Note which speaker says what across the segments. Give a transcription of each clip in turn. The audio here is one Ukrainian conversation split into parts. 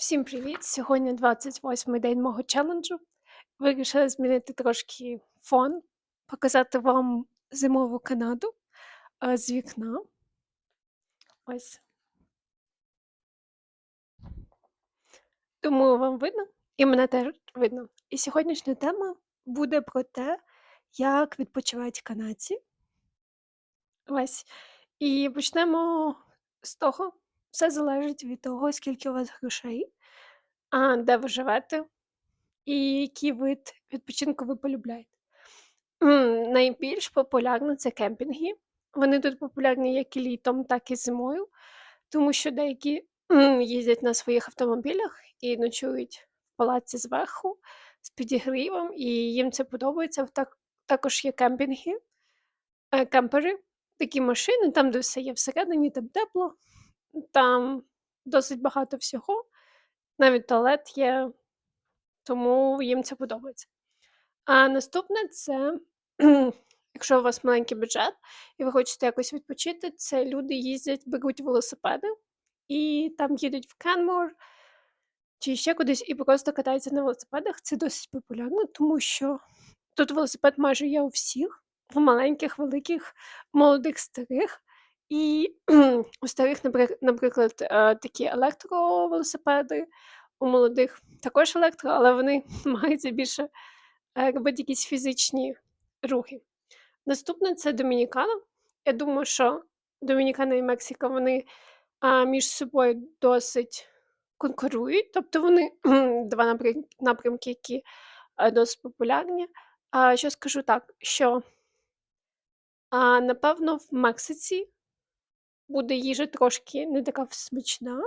Speaker 1: Всім привіт! Сьогодні 28-й день мого челенджу. Вирішила змінити трошки фон, показати вам зимову Канаду е, з вікна. Ось. Думаю, вам видно, і мене теж видно. І сьогоднішня тема буде про те, як відпочивають канадці. Ось. І почнемо з того. Все залежить від того, скільки у вас грошей, а, де ви живете, і який вид відпочинку ви полюбляєте. Найбільш популярно це кемпінги. Вони тут популярні як і літом, так і зимою, тому що деякі їздять на своїх автомобілях і ночують в палаці зверху з підігрівом, і їм це подобається. Так, також є кемпінги, е, кемпери, такі машини, там, де все є всередині, там тепло, там досить багато всього. Навіть туалет є, тому їм це подобається. А наступне це, якщо у вас маленький бюджет і ви хочете якось відпочити, це люди їздять, беруть велосипеди і там їдуть в Кенмор чи ще кудись і просто катаються на велосипедах. Це досить популярно, тому що тут велосипед майже є у всіх, в маленьких, великих, молодих, старих. І у старих, наприк- наприклад, е, такі електровелосипеди, у молодих також електро, але вони намагаються більше е, робити якісь фізичні рухи. Наступне це Домінікана. Я думаю, що Домінікана і Мексика вони між собою досить конкурують, тобто вони два напрям- напрямки, які е, досить популярні. А що скажу так, що напевно в Мексиці буде їжа трошки не така смачна,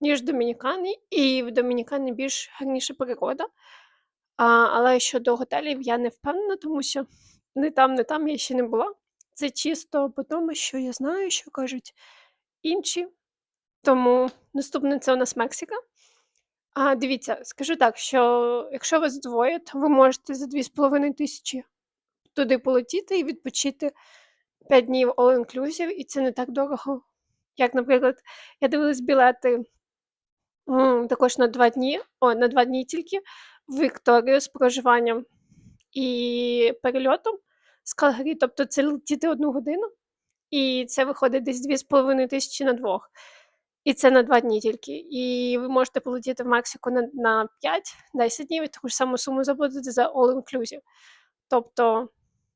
Speaker 1: ніж в Домінікані, і в Домінікані більш гарніша природа. А, але щодо готелів я не впевнена, тому що не там, не там я ще не була. Це чисто по тому, що я знаю, що кажуть інші. Тому наступне це у нас Мексика. А, дивіться, скажу так, що якщо вас двоє, то ви можете за 2,5 тисячі туди полетіти і відпочити 5 днів all-inclusive, і це не так дорого. Як, наприклад, я дивилась білети також на 2 дні, о, на 2 дні тільки в Вікторію з проживанням і перельотом з Калгарі. Тобто це летіти одну годину, і це виходить десь 2,5 тисячі на двох. І це на 2 дні тільки. І ви можете полетіти в Мексику на, на 5-10 днів і таку ж саму суму заплатити за all-inclusive. Тобто,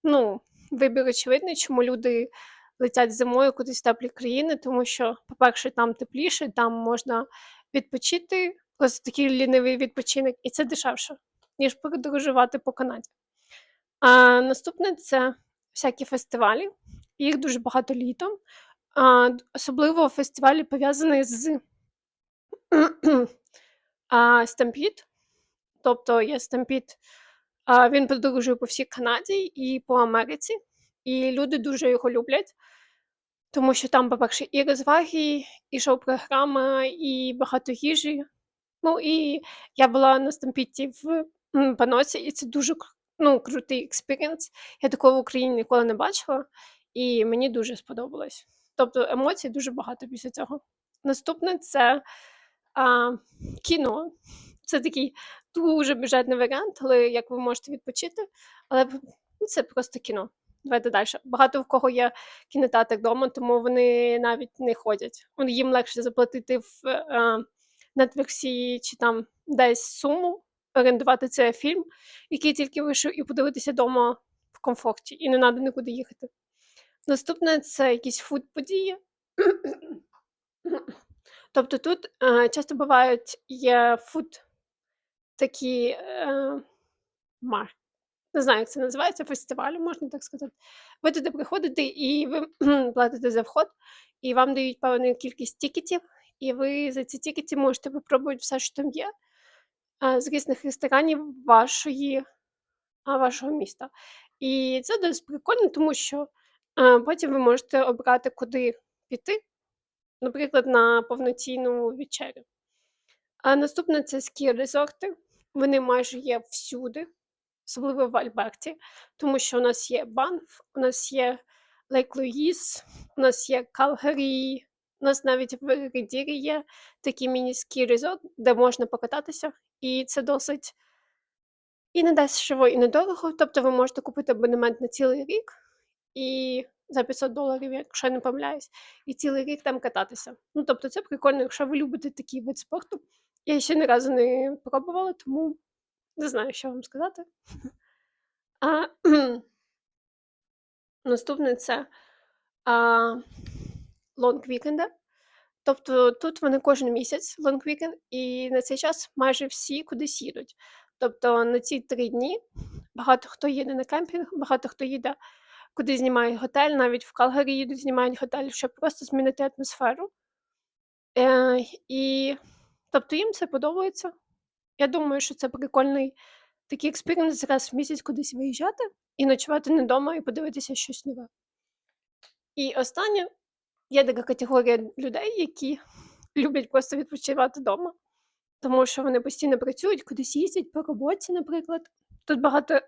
Speaker 1: ну, вибір очевидний, чому люди летять зимою кудись в теплі країни, тому що, по-перше, там тепліше, там можна відпочити, просто такий лінивий відпочинок, і це дешевше, ніж подорожувати по Канаді. А наступне це всякі фестивалі. Їх дуже багато літом. А, особливо фестивалі пов'язані з а. Тобто є Stampede, він подорожує по всій Канаді і по Америці, і люди дуже його люблять, тому що там, по-перше, і розваги, і шоу-програма, і багато їжі. Ну і я була на Стампіті в Паносі, і це дуже ну, крутий експірієнс. Я такого в Україні ніколи не бачила, і мені дуже сподобалось. Тобто емоцій дуже багато після цього. Наступне це а, кіно. Це такий дуже бюджетний варіант, але як ви можете відпочити, але ну, це просто кіно. Давайте далі. Багато в кого є кінотеатр вдома, тому вони навіть не ходять. Їм легше заплатити в е, Нетфліксі чи там десь суму, орендувати цей фільм, який тільки вийшов, і подивитися вдома в комфорті, і не треба нікуди їхати. Наступне це якісь фуд-події. Тобто тут е, часто бувають є фуд такі е, мар. Не знаю, як це називається, фестивалі, можна так сказати. Ви туди приходите і ви платите за вход, і вам дають певну кількість тікетів, і ви за ці тікети можете попробувати все, що там є, з різних ресторанів вашої, вашого міста. І це досить прикольно, тому що потім ви можете обрати, куди піти, наприклад, на повноцінну вечерю. А наступне це скі-резорти. Вони майже є всюди, особливо в Альберті, тому що у нас є Банф, у нас є Лейк Луїс, у нас є Калгарі, У нас навіть в Ридірі є такий міні-ski resort, де можна покататися, і це досить і недешево, і недорого. Тобто ви можете купити абонемент на цілий рік і за 500 доларів, якщо я не помиляюсь, і цілий рік там кататися. Ну, тобто це прикольно, якщо ви любите такий вид спорту. Я ще ні разу не пробувала, тому не знаю, що вам сказати. А, наступне це а, лонг-вікенди. Тобто тут вони кожен місяць лонг-вікенд, і на цей час майже всі кудись їдуть. Тобто на ці три дні багато хто їде на кемпінг, багато хто їде, куди знімають готель, навіть в Калгарі їдуть, знімають готель, щоб просто змінити атмосферу. Е, і тобто їм це подобається. Я думаю, що це прикольний такий експірієнс раз в місяць кудись виїжджати і ночувати не вдома і подивитися щось нове. І останнє є така категорія людей, які люблять просто відпочивати вдома, тому що вони постійно працюють, кудись їздять по роботі, наприклад. Тут багато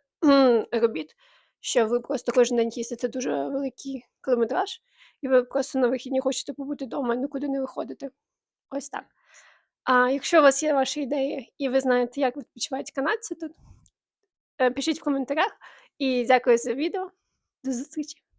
Speaker 1: робіт, що ви просто кожен день їздите дуже великий кілометраж, і ви просто на вихідні хочете побути вдома і нікуди не виходити. Ось так. А якщо у вас є ваші ідеї, і ви знаєте, як відпочивають канадці тут, е, пишіть в коментарях. І дякую за відео. До зустрічі!